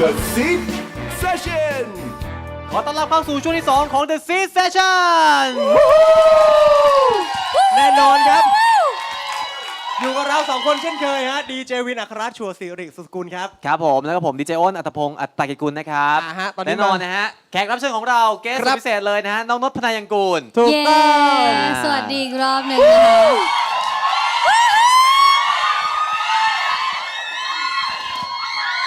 The Seed Session ขอต้อนรับเข้าสู่ช่วงที่ 2 ของ The Seed Session แน่นอนครับ อยู่กับเราสองคนเช่นเคยฮะดีเจวินอัครราชชัวร์สิริสุสกุลครับ ครับผม แล้วก็ผมดีเจอ้นอัตพงศ์อัตตกิจกุลนะครับอ่าฮะตอนนี้แน่นอนมานะฮะ แขกรับเชิญของเราเกสครับ พิเศษเลยนะฮะ น้องนพพนายังกูล ถูกเย้ต้อง สวัสดีอีกรอบหนึ่งนะคะ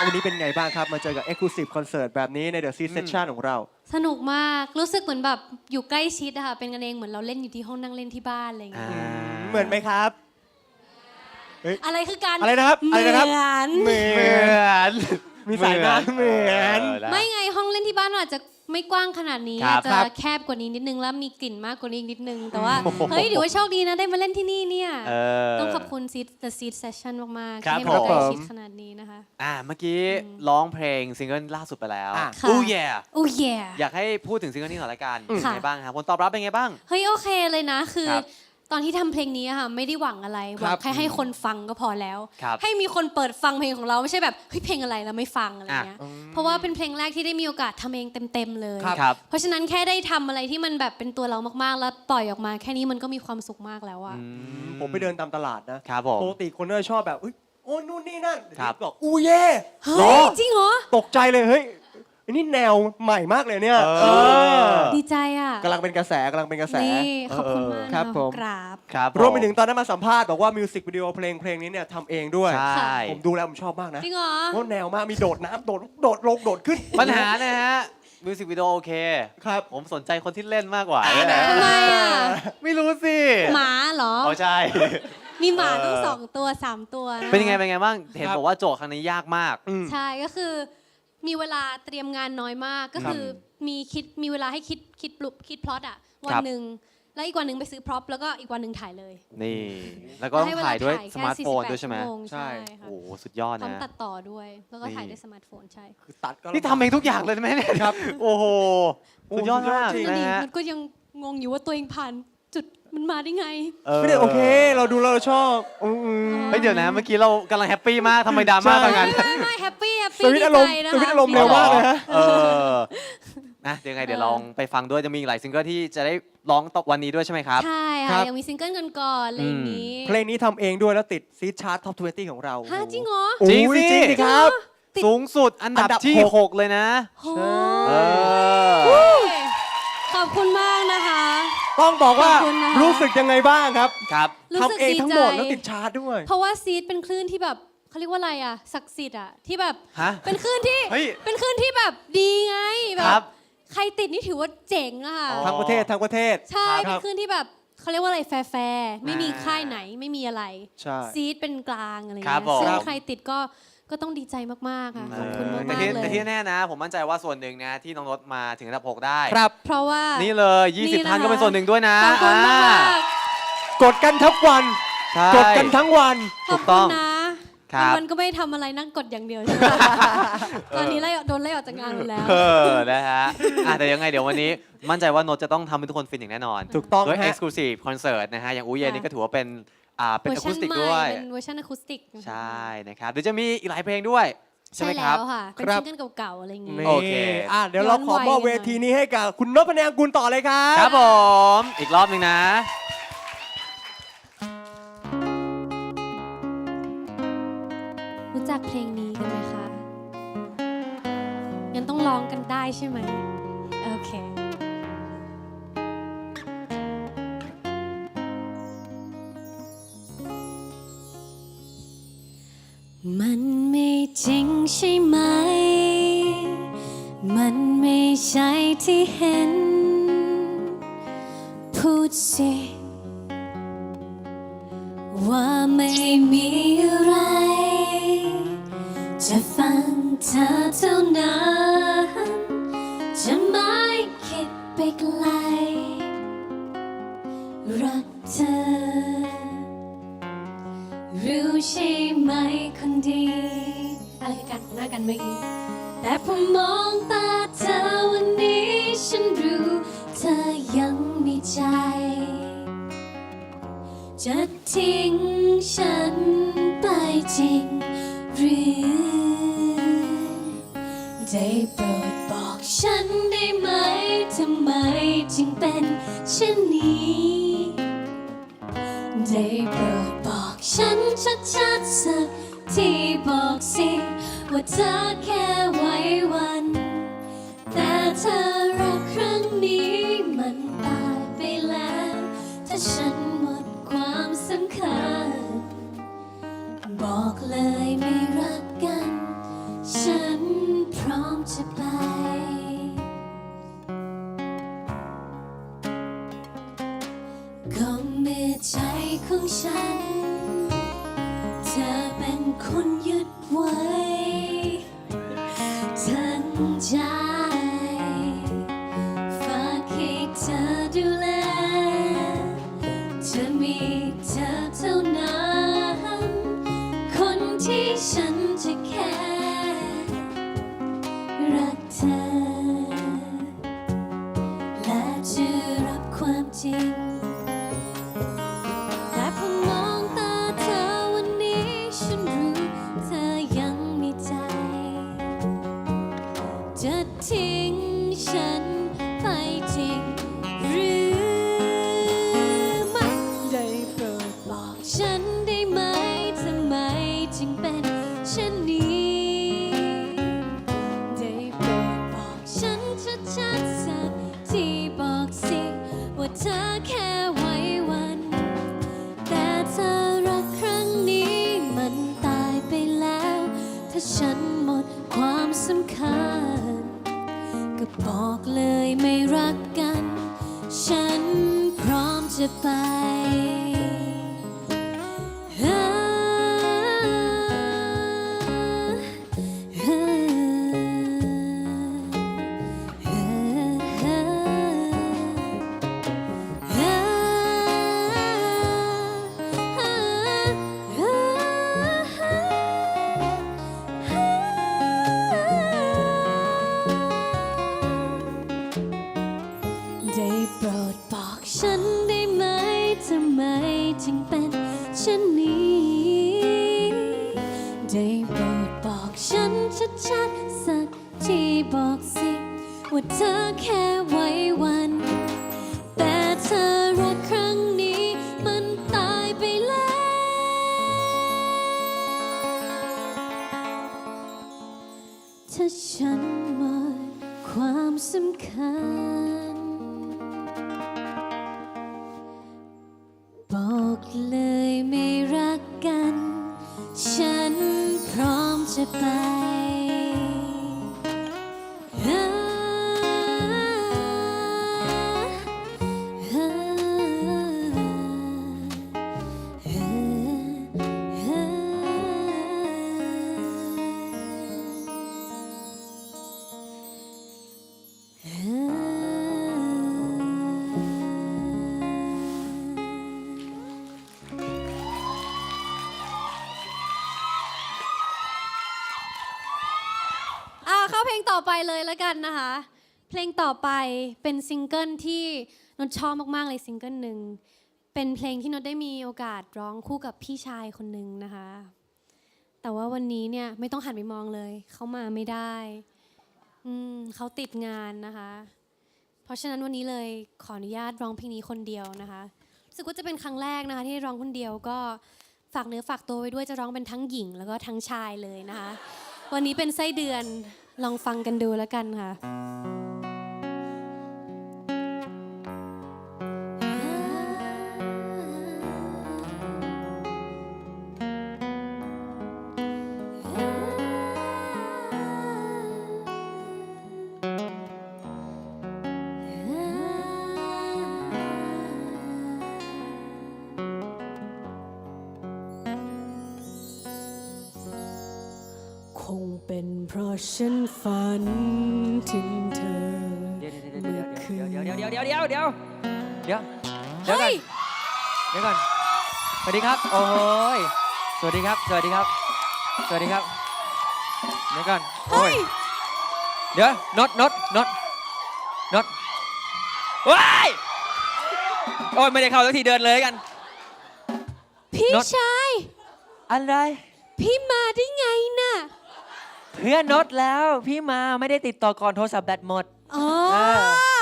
วันนี้เป็นไงบ้างครับ มาเจอกับ Exclusive Concert แบบนี้ใน The Seed Session ของเรา สนุกมากรู้สึกเหมือนแบบอยู่ใกล้ชิดอะค่ะเป็นกันเองเหมือนเราเล่นอยู่ที่ห้องนั่งเล่นที่บ้านอะไรอย่างเงี้ยอ่าเหมือนไหมครับ อะไรคือการอะไรนะครับเหอะไรมืนะครับอน เหมือน มีสายหน้าเหมือนไม่ไงห้องเล่นที่บ้านอาจจะไม่กว้างขนาดนี้ครับ อาจจะครับแคบกว่านี้นิดนึงแล้วมีกลิ่นมากกว่านี้อีกนิดนึง แต่ว่าเฮ้ยถือว่าโชคดีนะได้มาเล่นที่นี่เนี่ย เออ ต้องขอบคุณ Seed The Seed Session มากๆครับ ที่ให้มาใกล้ผม ชิดขนาดนี้นะคะ อ่าเมื่อกี้ร้องเพลงซิงเกิลล่าสุดไปแล้วอะ ค่ะ อู้แย่โอ้ยอยากให้พูดถึงซิงเกิลนี้หน่อยละกันอืมเป็นไงบ้างครับผลตอบรับเป็นไงบ้าง เฮ้ยโอเคเลยนะคือครับ ตอนที่ทำเพลงนี้อะค่ะไม่ได้หวังอะไรหวัครังบแค่ให้คนฟังก็พอแล้วครับให้มีคนเปิดฟังเพลงของเราไม่ใช่แบบเฮ้ยเพลงอะไรแล้วไม่ฟังอะไรเงี้ยอะเพราะว่าเป็นเพลงแรกที่ได้มีโอกาสทำเองเต็มๆเลยครับครับเพราะฉะนั้นแค่ได้ทำอะไรที่มันแบบเป็นตัวเรามากๆ แล้วปล่อยออกมา แค่นี้มันก็มีความสุขมากแล้วอะผมไปเดินตามตลาดนะครับผมปกติคนก็จะชอบแบบอุ้ยโอ้นู่นนี่นั่นครับบอกอู้เย่เฮ้หรอยจริงเหรอตกใจเลยเฮ้ยอั นนี้แนวใหม่มากเลยเนี่ยเออเออดีใจอะกำลังเป็นกระแสกำลังเป็นกระแส นี่ขอบคุณมากครับนะผมกราบ ครับรวมไปถึงตอนนั้นมาสัมภาษณ์บอกว่ามิวสิกวิดีโอเพลงเพลงนี้เนี่ยทำเองด้วย ใช่ผมดูแล้วผมชอบมากนะจริงเหรอ ว่าแนวมากมีโดดน้ำโดดโดดลงโดดขึ้นปัญหานะฮะมิวสิกวิดีโอโอเค ครับ ผมสนใจคนที่เล่นมากกว่าทำไมอะไม่รู้สิหมาเหรอ อ๋อใช่ มีหมาตั้งเออสองตัวสามตัวนะเป็นยังไงเป็นยังไงบ้าง เห็นครับ บอกว่าโจทย์ครั้งนี้ยากมาก อืม ใช่ก็คือ มีเวลาเตรียมงานน้อยมากก็คือมีคิดมีเวลาให้คิดคิดปลุกคิดพล็อตอะวัครับหนึ่งแล้วอีกวันหนึ่งไปซื้อพร็อพแล้วก็อีกวันหนึ่งถ่ายเลย นี่ แล้วก็ต้องถ่ายด้วยให้เวลสมาร์ทโฟนแค่ด้วยใช่ไหม48ชั่วโงใช่ใช่ค่ะโอ้โหสุดยอดพร้อมนะตัดต่อด้วย แล้วก็ถ่ายนี่ด้วยสมาร์ทโฟนใช่คือตัดก็นี่ทำเองทุกอย่างเลยใช่ไหมเนี่ยครับ โอ้โหสุดยอดมากโอ้สุดยอดจริงนั่นนะดิฮะมันก็ยังงงอยู่ว่าตัวเองผ่านจุด มันมาได้ไง ไม่ได้โอเค เราดูแล้วเราชอบอืม เฮ้ยเดี๋ยวนะเมื่อกี้เรากำลังแฮปปี้มากทำไมดราม่าใช่ตอนนั้น ไม่ไม่ไม่แฮปปี้แฮปสปี้วิตดีช์อารมใจณ์นะสวิตช์คะอารมณ์เร็วมากเลยฮะ เออ นะเดี๋ยวยังไงเดี๋ยวลองไปฟังด้วยจะมีอีกหลายซิงเกิลที่จะได้ร้องต่อวันนี้ด้วยใช่ไหมครับ ใช่ครัค่ะ บ ยังมีซิงเกิลกันก่อนๆอะไรอย่างนี้เพลงนี้ทำเองด้วยแล้วติดซีชาร์ตท็อป20 ของเราฮะจริงเหรอ โอ้โหจริงสิ จริงสิครับติดสูงสุดอันดับอันดับที่ หก 6 เลยนะโอ้เออข อบคุณมากนะคะ ต้องบอกว่าขอบคุณนะคะ รู้สึกยังไงบ้างครับครับ รู้สึกทำเองดีทั้งใจ หมดแล้วติดชาร์ตด้วย เพราะว่าซีดเป็นคลื่นที่แบบเขาเรียกว่าอะไรอะศักดิ์สิทธิ์อะที่แบบฮะเป็นคลื่นที่เฮ้ยเป็นคลื่นที่แบบดีไงแบครับ บใครติดนี่ถือว่าเจ๋งอะค่ะ อ๋อ ทั้งประเทศทั้งประเทศ ใช่คเป็รันบคลื่นที่แบบเขาเรียกว่าอะไรแฟร์ๆไม่มีอ่าค่ายไหนไม่มีอะไรใช่ ซีดเป็นกลางอะไรครัเงี้บยผม ซึ่งใครติดก็ ก็ต้องดีใจมากๆค่ะขอบคุณมากแต่ๆที่เลแต่ยที่แน่นะ ผมมั่นใจว่าส่วนหนึ่งนะที่น้องรถมาถึงอันดับ 6 ได้ ครับ เพราะว่า นี่เลย นี่20 นะคะ ท่านก็เป็นส่วนหนึ่งด้วยนะขอบคุณมากอ่กดกันทั้งวัน ใช่ กดกันทั้งวัน ๆขถูอบกต้คุองณนะครับวันๆก็ไม่ได้ทำอะไรนั่งกดอย่างเดียวใช่ไหมตอนนี้ไล่โดนไล่ออกจากงานหมดแล้ว เออนะฮะอะแต่ยังไงเดี๋ยววันนี้มั่นใจว่าโนตจะต้องทำให้ทุกคนฟินอย่างแน่นอนถูกต้องด้วยฮะ Exclusive Concert นะฮะ อย่างอูเย่นี่ก็ถือว่าเป็น อ่าเป็นเวออะร์คูชันสติกใหม่ด้วย เป็นเวอร์ชันอะคูสติกนะคะใช่นะครับเดี๋ยวจะมีอีกหลายเพลงด้วยใช่ใช่ไหมคแล้รับ วค่ะ เป็นครับ ซิงเกิลเก่าๆอะไรอย่างงี้ นี่โอเค อะเดี๋ยวเราขอมอบเวทีนี้ให้กับคุณนพแนงกุลต่อเลยครับ ครับผม อีกรอบหนึ่งนะ รู้จักเพลงนี้กันไหมคะงั้นต้องร้องกันได้ใช่ไหมโอเค มันไม่จริงใช่ไหม มันไม่ใช่ที่เห็น ไปจริงหรือได้โปรดบอกฉันได้ไหมทำไมจึงเป็นเช่นนี้ได้โปรดบอกฉันชัดๆสักที่บอกสิว่าเธอแค่ โปรดบอกฉันชัดๆสักทีบอกสิ ว่าเธอแค่ไว้วัน แต่เธอรักครั้งนี้มันตายไปแล้ว ถ้าฉันหมดความสำคัญ อ่าเข้าเพลงต่อไปเลยแล้วกันนะคะ เพลงต่อไปเป็นซิงเกิลที่นนท์ชอบมากๆเลยซิงเกิลหนึ่ง เป็นเพลงที่นนท์ได้มีโอกาสร้องคู่กับพี่ชายคนหนึ่งนะคะ แต่ว่าวันนี้เนี่ยไม่ต้องหันไปมองเลย เขามาไม่ได้ อืมเขาติดงานนะคะ เพราะฉะนั้นวันนี้เลยขออนุญาตร้องเพลงนี้คนเดียวนะคะรู้สึกว่าจะเป็นครั้งแรกนะคะที่ร้องคนเดียวก็ฝากเนื้อฝากตัวไว้ด้วยจะร้องเป็นทั้งหญิง แล้วก็ทั้งชายเลยนะคะ วันนี้เป็นไส้เดือนลองฟังกันดูแล้วกันค่ะ ฉันฝันถึงเธอเดี๋ยวเดี๋ยวเดี๋ยวเดี๋ยวเดี๋ยวเดี๋ยวเดี๋ยวเดี๋ยวเดี๋ยวเดี๋ยวก่อนเดี๋ยวก่อนสวัสดีครับ โอ้ยสวัสดีครับ สวัสดีครับ สวัสดีครับเดี๋ยวก่อนโอ้ยเดี๋ยวน็อตน็อตน็อตน็อตว้ายโอ้ยไม่ได้เข้าสักทีเดินเลยกัน พี่ชาย อะไร พี่มาได้ไงน่ะ เพื่อนนดแล้วพี่มาไม่ได้ติดต่อก่อนโทรศัพท์แบตหมด อ๋อ เอ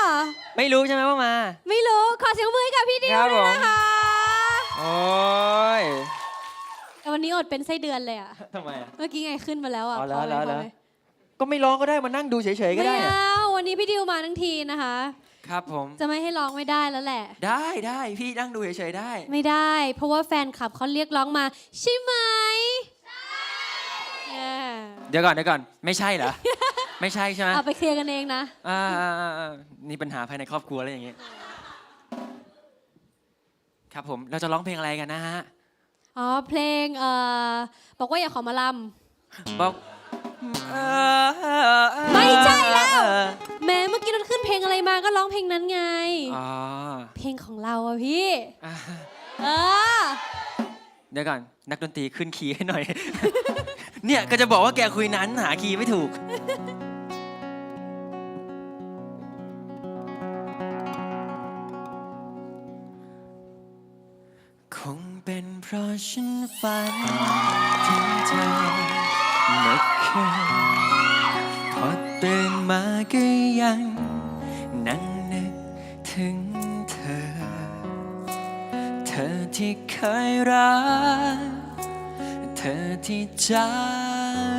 อไม่รู้ใช่ไหมว่ามา ไม่รู้ ขอเสียงมือให้กับพี่ดิวครับด้วยผมนะคะโอ้ยแต่วันนี้อดเป็นไส้เดือนเลยอะทำไมอะ เมื่อกี้ไงขึ้นมาแล้วอะอ๋อแล้วพไหมแล้วแล้วพไหมก็ไม่ร้องก็ได้มานั่งดูเฉยๆก็ไม่ได้อะเอาวันนี้พี่ดิวมาทั้งทีนะคะ ครับผม จะไม่ให้ร้องไม่ได้แล้วแหละ ได้ได้พี่นั่งดูเฉยๆได้ ไม่ได้ เพราะว่าแฟนคลับเขาเรียกร้องมา ใช่ไหมใช่ เดี๋ยวก่อนเดี๋ยวก่อนไม่ใช่เหรอ ไม่ใช่ใช่ไหมเอาไปเคลียร์กันเองนะ อ่าอ่าอ่าอ่านี่ปัญหาภายในครอบครัวอะไรอย่างเงี้ยครับผมเราจะร้องเพลงอะไรกันนะฮะ อ๋อ เพลงเอ่อบอกว่าอย่าขอมาล บอกเอ่อไม่ใช่แล้วำแหม้เมื่อกี้เราขึ้นเพลงอะไรมาก็ร้องเพลงนั้นไง อ๋อเพลงของเราอะพี่ อ่าเออ เดี๋ยวก่อน นักดนตรีขึ้นคีย์ให้หน่อย เนี่ยก็จะบอกว่าแกคุยนั้นหาคีย์ไม่ถูก คงเป็นเพราะฉันฝันถึงเธอเมื่อคืนพอตื่นมาก็ยังนั่งนึกถึง ธอที่เคยรัก เธอที่จา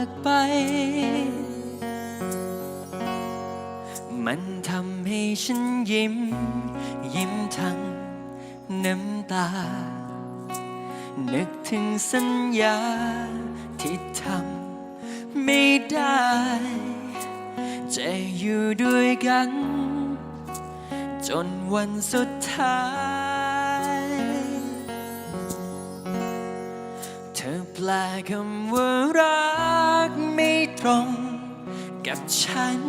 กไป มันทำให้ฉันยิ้ม ยิ้มทั้งน้ำตา นึกถึงสัญญาที่ทำไม่ได้ จะอยู่ด้วยกัน จนวันสุดท้าย ลคำว่ารักไม่ตรงกับฉัน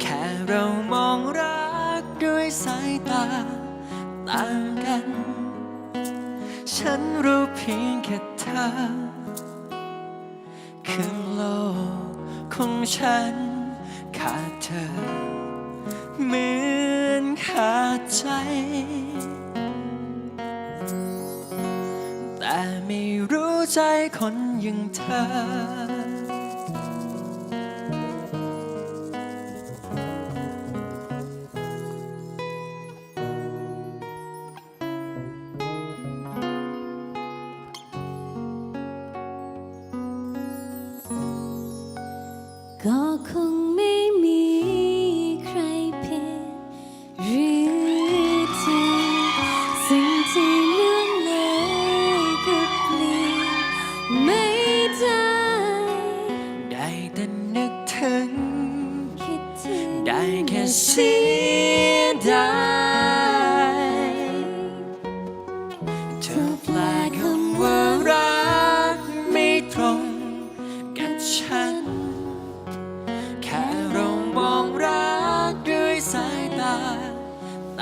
แค่เรามองรักด้วยสายตาต่างกัน ฉันรู้เพียงแค่เธอคือโลกของฉันขาดเธอเหมือนขาดใจ ไม่รู้ใจคนอย่างเธอ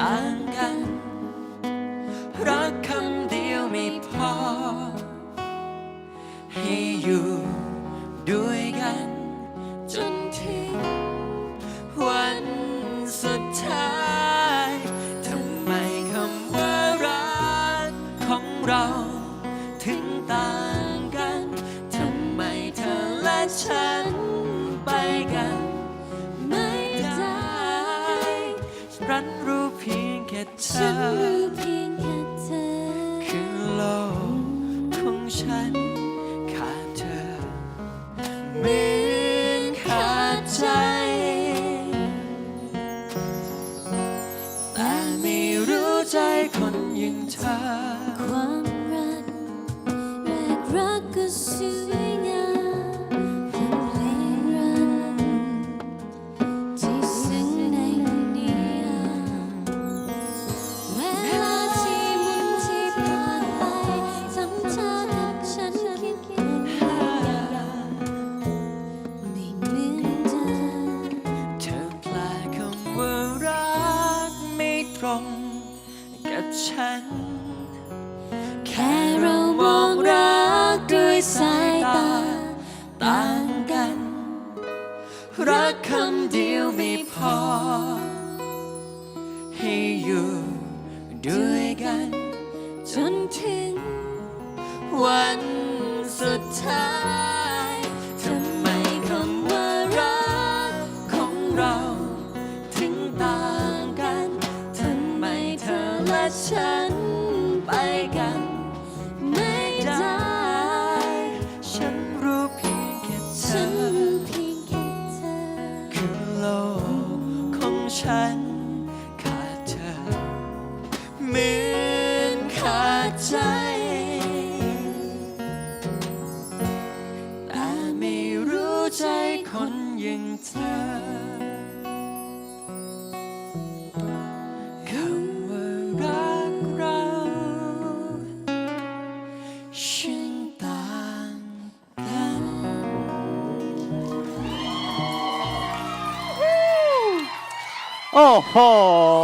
ต่างกัน รักคำเดียวไม่พอ ให้อยู่ด้วย ฉันคือโลกของฉัน ขาดเธอเหมือนขาดใจ แต่ไม่รู้ใจคนอย่างเธอ ความรักแรกรักก็สวยง พอ ให้อยู่ด้วยกัน จนถึงวันสุดท้าย โอ้โห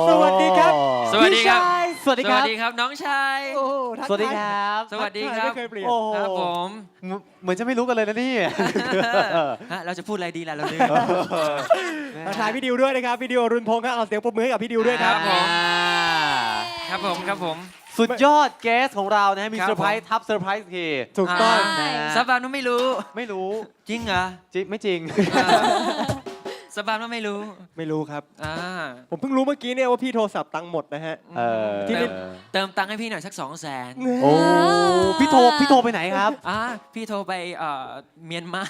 สวัสดีครับสวัสดีครับ พี่ชายสวัสดีครับ สวัสดีครับน้องชาย โอ้ทักสวัสดีครับ สวัสดีครับ ทักทายไม่เคยเปลี่ยน โอ้โหครับผมเหมือนเหมือนจะไม่รู้กันเลยนะนี่ ฮะเราจะพูดอะไรดีล่ะเราลืม ทักทายพี่ดิวด้วยนะครับ พี่ดิวอรุณพงศ์ครับเอาเสียงปรบมือให้กับพี่ดิวด้วยครับครับผม ครับผมครับผม สุดยอดแกสของเรานะฮะมีครับ เซอร์ไพรส์ผมทับเซอร์ไพรส์ทีถูกต้องใช่นะสบานว่าไม่รู้ ไม่รู้จริงเหรอ จริงไม่จริง สบานว่าไม่รู้ไม่รู้ครับ อ่าผมเพิ่งรู้เมื่อกี้เนี่ยว่าพี่โทรศัพท์ตังค์หมดนะฮะ เออที่นี่ เติมตังค์ให้พี่หน่อยสักสองแสนโอ้พี่โทรพี่โทรไปไหนครับ อ่าพี่โทรไปเอ่อเมียนมา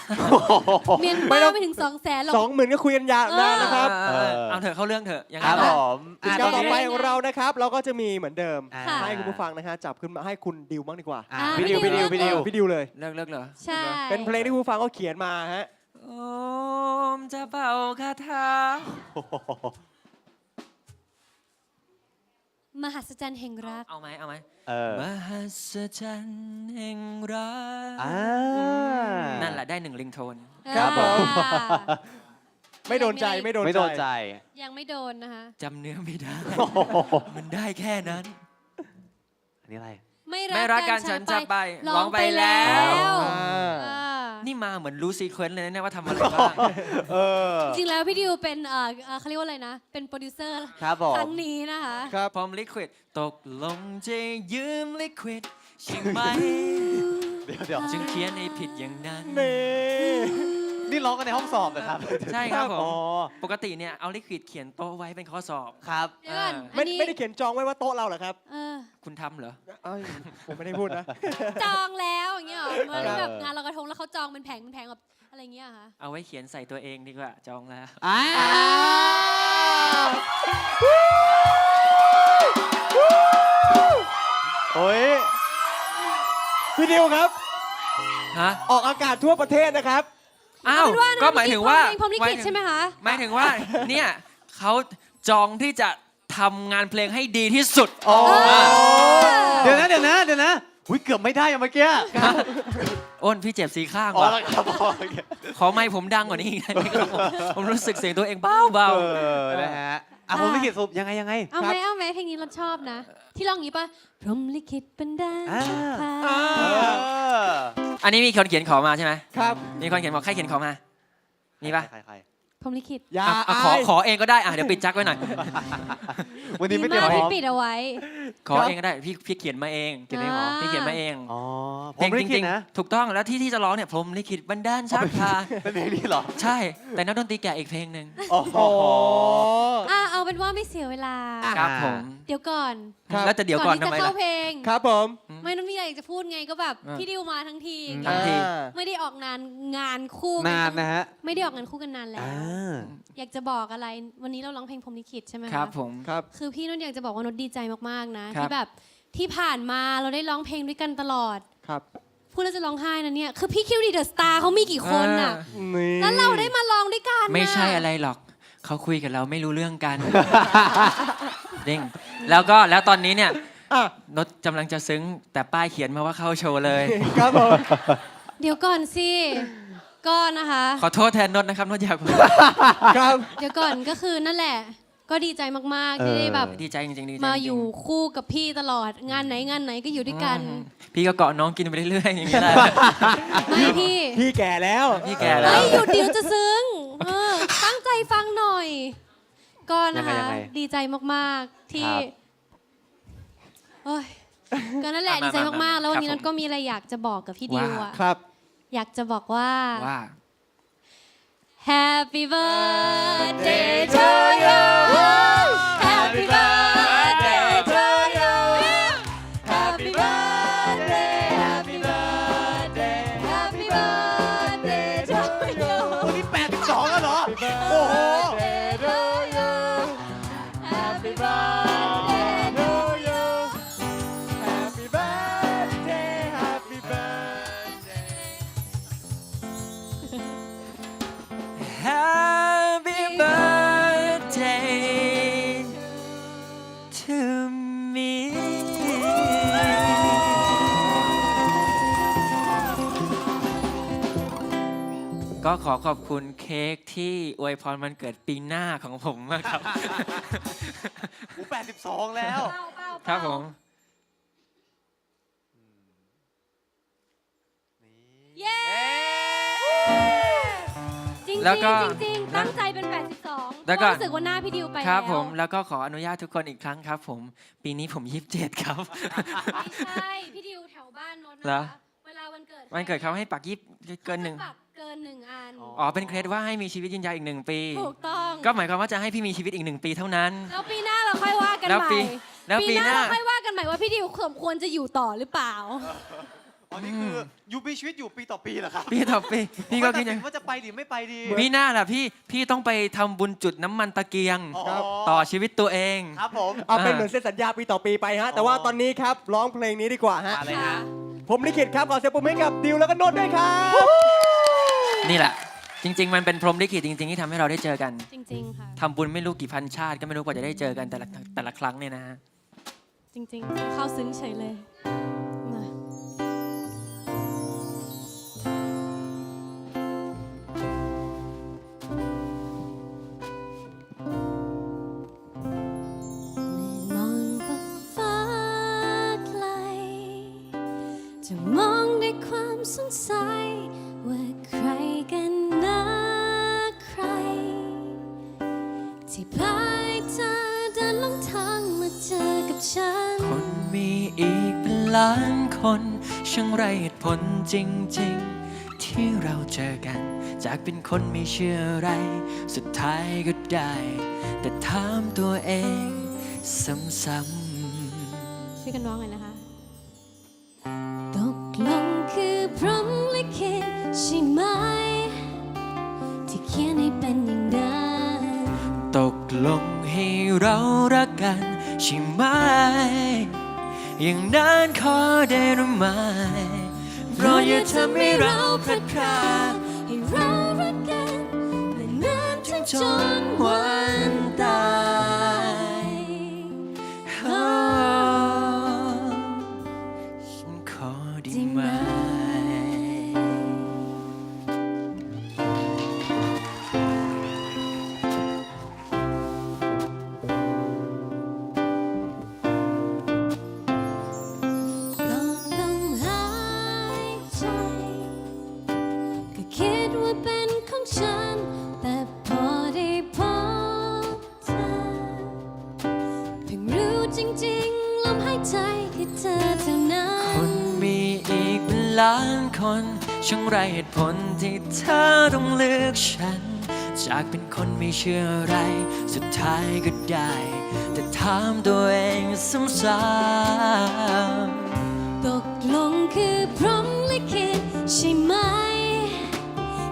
เมียนไม่มาต้องไม่ถึงสองแสนหรอก สองหมื่นก็คุยกันยาวนานนะครับเออเออเอาเถอะเข้าเรื่องเถอะยังคไงรับล่ะผมกิจอะกรรมตต่ออนไปนี้ของเรานะครับ เราก็จะมีเหมือนเดิม อ่าค่ะให้คุณผู้ฟังนะฮะจับขึ้นมาให้คุณดิวบ้างดีกว่าอะอ่าพี่ดิวพี่พี่ดิดิววพี่ดิว พี่ดิวเลย เลิกเลิกเหรอใช่ เป็นเพลงที่คุณผู้ฟังเขาเขียนมาฮะ โอมจะเป่าคาถา มหัศจรรย์แห่งรัก เอาไหมเอาไหมเออมหัศจรรย์แห่งรักอ่า นั่นแหละได้หนึ่งลิงโทน ครับผม อ่า ไม่โดนใจไม่โดนไม่โดนใจยังไม่โดนนะคะ จำเนื้อไม่ได้โอ้โหมันได้แค่นั้น อันนี้อะไร ไม่ไม่รักกันฉันจะไปร้ร้อองงไปไปแล้แล้ว ว อ่าอ่า นี่มาเหมือนรู้ซีเควนต์เลยนะเนี่ยว่าทำอะไรบ้าง เออ จริงๆแล้วพี่ดิวเป็นเอ่อเอ่อเขาเรียกว่าอะไรนะ เป็นโปรดิวเซอร์ครับผคมรั้งนี้นะคะ ครับ พร้อมลิควิดตกลงจะยืมลิควิดใช่ไหมเดี๋ยวเดี๋ยว จึงเขียนให้ผิดอย่างนั้น นี่ นี่ร้องกันในห้องสอบนะครับใช่ครับผม อ๋อปกติเนี่ยเอาลิควิดเขียนโต๊ะไว้เป็นข้อสอบ ครับ เดี๋ยวก่อนไม่อันนี้ไม่ได้เขียนจองไว้ว่าโต๊ะเราเหรอครับเออคุณทำเหรอ เอ้ยผมไม่ได้พูดนะ จองแล้วอย่างเงี้ยเหรอเหมันเออแบบงานลอยกระทงแล้วเขาจองเป็นแผงเป็นแผงแบบอะไรเงี้ยเหรอคะเอาไว้เขียนใส่ตัวเองดีกว่าจองแล้วอ่าโอ้ยพี่ดิวครับ ฮะ ออกอากาศทั่วประเทศนะครับ อ้าวเเป็นว่านะก็หมายถึงว่าเพลงพรหมลิขิตใช่ไหมคะ หมายถึงว่าเนี่ยเขาจองที่จะทำงานเพลงให้ดีที่สุด โอ้อ่าเดี๋ยวนะเดี๋ยวนะเดี๋ยวนะอุ้ยเกือบไม่ได้อะเมื่อกี้อ้นพี่เจ็บสีข้างอ๋อว่ะแล้วครับโอเคขอไม่ผมดังกว่านี้อีกได้ไหมครับผมผมรู้สึกเสียงตัวเองเบาเบาเออนะฮะอะผมลิขิตสรุปยังไงยังไงเอาไหมเอาไหมเพลงนี้เราชอบนะ ที่ร้องอย่างนี้ป่ะพรหมลิขิตบันดาลอ่าพาอ่าเอออันนี้มีคนเขียนขอมาใช่ไหมครับ มีคนเขียนบอกใครเขียนขอมา มีปะใครใคร พรหมลิขิตอย่าอะอะขออายขอเองก็ได้อะเดี๋ยวปิดจักไว้หน่อย วันนี้ไม่ดีเตรียมมากพร้ที่อมปิดเอาไว้ ขอเองก็ได้พี่พี่เขียนมาเองเขียนเองเหรอ พี่เขียนมาเองอ๋อผเพลมงลิจขิริตงนะๆถูกต้องแล้วที่ที่จะร้องเนี่ยพรหมลิขิตบันดาลชักพาเป็นเพลงนี้เหรอใช่ แต่นักดนตรีแก่อีกเพลงหนึ่งโอ้โหโอ้อะเอาเป็นว่าไม่เสียเวลาครับผมเดี๋ยวก่อนครับ แล้วจะเดี๋ยวก่อนที่ทำจะไมเข้าล่ะ เพลง ครับผม ไม่ต้องมีอะไรอยากจะพูดไงก็แบบอ่าพี่ดิวมาทั้งทีอย่างทั้เงี้งยที ไม่ได้ออกงานงานคู่กันานนะฮะ ไม่ได้ออกงานคู่กันนานแล้ว อ่าอยากจะบอกอะไรวันนี้เราร้องเพลงพรหมลิขิตใช่ไหมะครับผมครับ คือพี่นุ่นอยากจะบอกว่านนดีใจมากๆนะครับที่แบบที่ผ่านมาเราได้ร้องเพลงด้วยกันตลอดครับพูดแล้วจะร้องไห้นะเนี่ย คือพี่คิวดีเดอะสตาร์เขามีกี่คนน่ะนี่แล้วเราได้มาร้องด้วยกันน่ะไม่ใช่อะไรหรอก เขาคุยกับเราไม่รู้เรื่องกันเด้งแล้วก็แล้วตอนนี้เนี่ยอะนดกำลังจะซึ้งแต่ป้ายเขียนมาว่าเข้าโชว์เลย ครับผม เดี๋ยวก่อนสิ ก็นะคะ ขอโทษแทนนดนะครับนดอยากครับ เดี๋ยวก่อนก็คือนั่นแหละ ก็ดีใจมากๆที่ได้แบบดีใจจริงๆดีใจมาจริงๆอยู่คู่กับพี่ตลอดงานไหนงานไหนก็อยู่ด้วยกันอืมพี่ก็เกาะน้องกินไปเรื่อยๆอย่างนี้แหละไม่พี่พี่แก่แล้วพี่แก่แล้วเฮ้ยหยุดเดี๋ยวจะซึ้งเออตั้งใจฟังหน่อย ก็นะคะยังไงดีใจมากๆที่ครับโอ้ยก็นั่นแหละมาดีใจมามากๆ แล้ววันนี้ครับนัทก็มีอะไรอยากจะบอกกับพี่ดิวว่าอะครับ อยากจะบอกว่า ว่า Happy birthday to you ก็ขอขอบคุณเค้กที่อวยพรมันเกิดปีหน้าของผมมากครับโอ้82แล้วครับผม เย้จริงๆแล้วก็จริงๆแล้วตั้งใจเป็น 82แล้วก็ รู้สึกว่าหน้าพี่ดิวไปครับแล้วผมแล้วก็ขออนุญาตทุกคนอีกครั้งครับ ผม ปีนี้ผม27ครับ ไม่ใช่ พี่ดิวแถวบ้านโนนท์เหรนะอ คะเวลาวันเกิดวันเกิดเขาให้ปักยิบเกินหนึ่งขาจะปรับ เกินหนึ่งอัน อ๋อเป็นเคล็ดว่าให้มีชีวิตยืนยาวอีกหนึ่งปี ถูกต้อง ก็หมายความว่าจะให้พี่มีชีวิตอีกหนึ่งปีเท่านั้น แล้วปีหน้าเราค่อยว่ากันแล้วใหม่ปีแล้วปีหน้าเราค่อยว่ากันใหม่ว่าพี่ดิวสมควรจะอยู่ต่อหรือเปล่า อ๋อนี่คืออยู่มีชีวิตอยู่ปีต่อปีเหรอครับปีต่อปีพี่ก็คิดอย่างว่าจะไปหรือไม่ไปดีปีหน้าล่ะพี่พี่ต้องไปทำบุญจุดน้ำมันตะเกียง อ๋อต่อชีวิตตัวเอง ครับผม เอาเป็นอ่า เหมือนเส้นสัญญาปีต่อปีไปฮะ แต่ว่าตอนนี้ครับร้องเพลงนี้ดีกว่าฮะมาเลยฮะผมลิขิตครับขอเสียงปรบมือให้กับดิวแล้วก็นนท์ด้วยครับ นี่แหละ จริง ๆ มันเป็นพรหมลิขิตจริง ๆ ที่ทำให้เราได้เจอกันจริง ๆ ค่ะ ทำบุญไม่รู้กี่พันชาติก็ไม่รู้กว่าจะได้เจอกันแต่ละแต่ละครั้งเนี่ยนะฮะ จริง ๆ เข้าซึ้งเฉยเลย ล้านคนช่างไรเหตุผลจริง ๆ ที่เราเจอกัน จากเป็นคนไม่เชื่ออะไร สุดท้ายก็ได้ แต่ถามตัวเองซ้ำช่วยกันร้องหน่อยนะคะ ตกลงคือพรหมลิขิตใช่ไหม ที่เขียนให้เป็นอย่างนั้นๆตกลงให้เรารักกันใช่ไหม อย่างนั้นขอได้หรือไม่เพราะอย่าทำให้เราพลาดพลาดให้เรารักกันและนานถึงจนวัน ช่างไรเหตุผลที่เธอต้องเลือกฉัน จากเป็นคนไม่เชื่ออะไร สุดท้ายก็ได้ แต่ถามตัวเองซ้ำตกลงคือพรหมลิขิตใช่ไหม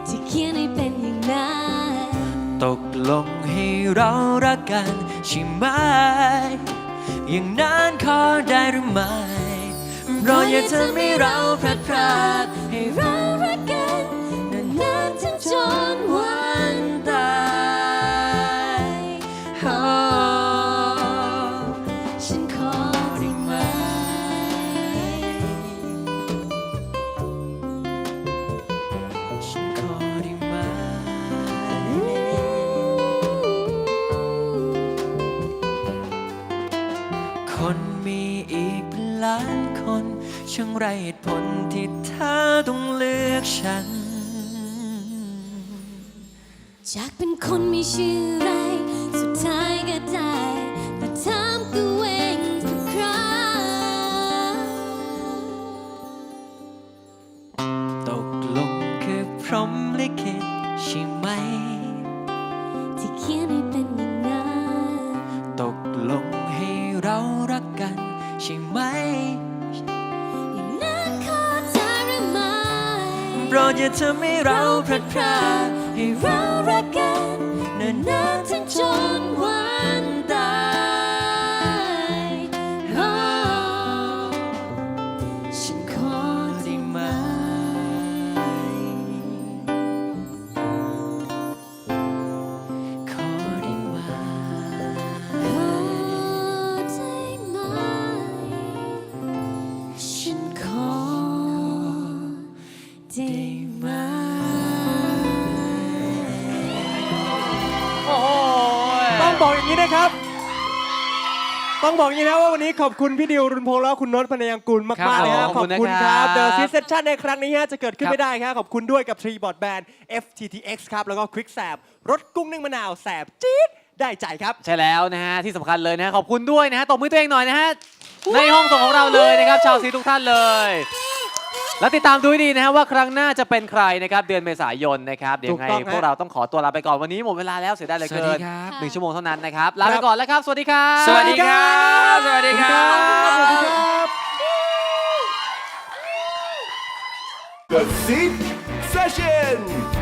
ที่เขียนให้เป็นอย่างนั้นๆตกลงให้เรารักกันใช่ไหม อย่างนั้นขอได้หรือไม่ เราอย่าทำให้เราพลาดพลาดให้เรารักกันนานๆถึงจนวัน ไรเหตุผลที่เธอต้องเลือกฉัน จากเป็นคนไม่ชื่อไร สุดท้ายก็ได้ แต่ถามตัวเองทุกครั้งตกลงคือพรหมลิขิตใช่ไหม อย่าทำให้เราพลาดพลาดให้เรารักกันนานๆถึงจนวันตายโอ้ฉันขอได้ไหม ขอได้ไหม ขอได้ไหม ฉันขอได้ไหม อกอย่างนี้นะครับ ต้องบอกอย่างนี้นะว่าวันนี้ขอบคุณพี่ดิวรุนพงษ์แล้วคุณโนตพนยังกุลครัมากบๆเลยครับขขออบบคุณคุณนะครับครับ The Seed Session ในครั้งนี้ฮะจะเกิดขึ้นครับ ไม่ได้ครับขอบคุณด้วยกับ Tree Bot Band FTTX ครับ แล้วก็ Quick แสบรสกุ้งนึ่งมะนาวแสบจี๊ดได้ใจครับ ใช่แล้วนะฮะที่สำคัญเลยนะฮะขอบคุณด้วยนะฮะตบมือตัวเองหน่อยนะฮะในห้องส่งของเราเลยนะครับชาวซีทุกท่านเลย แล้วติดตามดูให้ดีนะฮะว่าครั้งหน้าจะเป็นใครนะครับเดือนเมษายนนะครับเดี๋ยวยังไงถูกต้องฮะ พวกเราต้องขอตัวลาไปก่อนวันนี้หมดเวลาแล้วเสียดายเหลือสวัสเกิดีนครับหนึ่งชั่วโมงเท่านั้นนะครับลาคไปรับก่อนแล้วครับสวัสดีครับ สวัสดีครับ สวัสดีครับสวัสดีครับ The Seed Session.